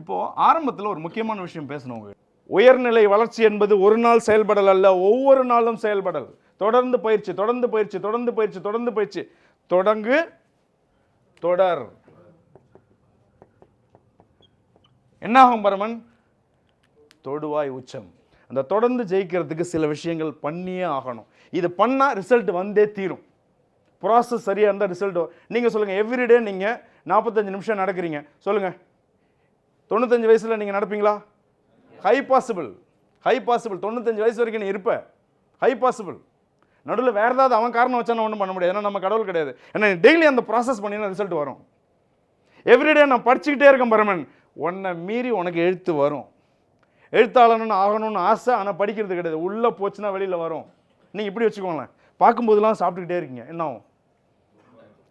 இப்போது ஆரம்பத்தில் ஒரு முக்கியமான விஷயம் பேசணும் உயர்நிலை வளர்ச்சி என்பது ஒரு நாள் செயல்படல் அல்ல ஒவ்வொரு நாளும் செயல்படல். தொடர்ந்து பயிற்சி தொடர்ந்து பயிற்சி தொடர்ந்து பயிற்சி தொடர்ந்து பயிற்சி. தொடங்கு தொடர். என்னாகும் பரமன்? தொடுவாய் உச்சம். அந்த தொடர்ந்து ஜெயிக்கிறதுக்கு சில விஷயங்கள் பண்ணியே ஆகணும். இது பண்ணால் ரிசல்ட் வந்தே தீரும். ப்ராசஸ் சரியாக இருந்தால் ரிசல்ட் நீங்கள் சொல்லுங்கள் எவ்ரிடே நீங்கள் நாற்பத்தஞ்சு நிமிஷம் நடக்கிறீங்க. சொல்லுங்கள் தொண்ணூத்தஞ்சு வயசில் நீங்கள் நடப்பீங்களா? ஹை பாசிபிள் ஹை பாசிபிள் தொண்ணூத்தஞ்சு வயசு வரைக்கும் நீ இருப்ப. ஹை பாசிபிள் நடுவில் வேறு ஏதாவது அவன் காரணம் வச்சா ஒன்றும் பண்ண முடியாது. ஏன்னா நம்ம கடவுள் கிடையாது. ஏன்னா டெய்லி அந்த ப்ராசஸ் பண்ணினா ரிசல்ட் வரும். எவ்ரிடே நான் படிச்சுக்கிட்டே இருக்கேன் பரமன். உன்னை மீறி உனக்கு எழுத்து வரும். எழுத்தாளன்னு ஆகணும்னு ஆசை ஆனால் படிக்கிறது கிடையாது. உள்ளே போச்சுன்னா வெளியில் வரும். நீங்கள் இப்படி வச்சுக்கோங்களேன். பார்க்கும்போதெல்லாம் சாப்பிட்டுக்கிட்டே இருக்கீங்க. என்ன ஆகும்?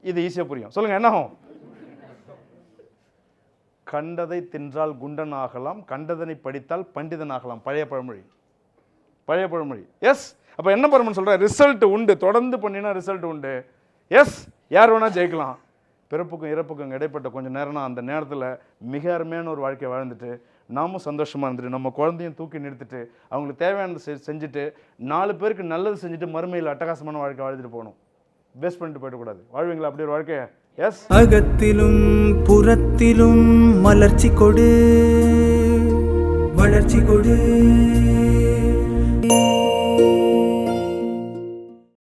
இது ஈஸியாக புரியும். சொல்லுங்கள் என்ன ஆகும்? கண்டதை தின்றால் குண்டன் ஆகலாம் கண்டதனை படித்தால் பண்டிதன் ஆகலாம். பழைய பழமொழி. பழைய பழமொழி. எஸ் அப்போ என்ன பரமன் சொல்ற ரிசல்ட் உண்டு. தொடர்ந்து பண்ணினா ரிசல்ட் உண்டு. எஸ் யார் வேணால் ஜெயிக்கலாம். பிறப்புக்கும் இறப்புக்கும் இடைப்பட்ட கொஞ்சம் நேரம்னா அந்த நேரத்தில் மிக அருமையான ஒரு வாழ்க்கையை வாழ்ந்துட்டு நாமும் சந்தோஷமாக இருந்துட்டு நம்ம குழந்தையும் தூக்கி நிறுத்திட்டு அவங்களுக்கு தேவையானது செ- செஞ்சுட்டு நாலு பேருக்கு நல்லது செஞ்சுட்டு மறுமையில் அட்டகாசமான வாழ்க்கை வாழ்ந்துட்டு போகணும். வேஸ்ட் பண்ணிட்டு போயிடக்கூடாது. வாழ்வீங்களா? அப்படி ஒரு வாழ்க்கையை? അകത്തിലും പുറത്തിലും മലർച്ചി കൊട്.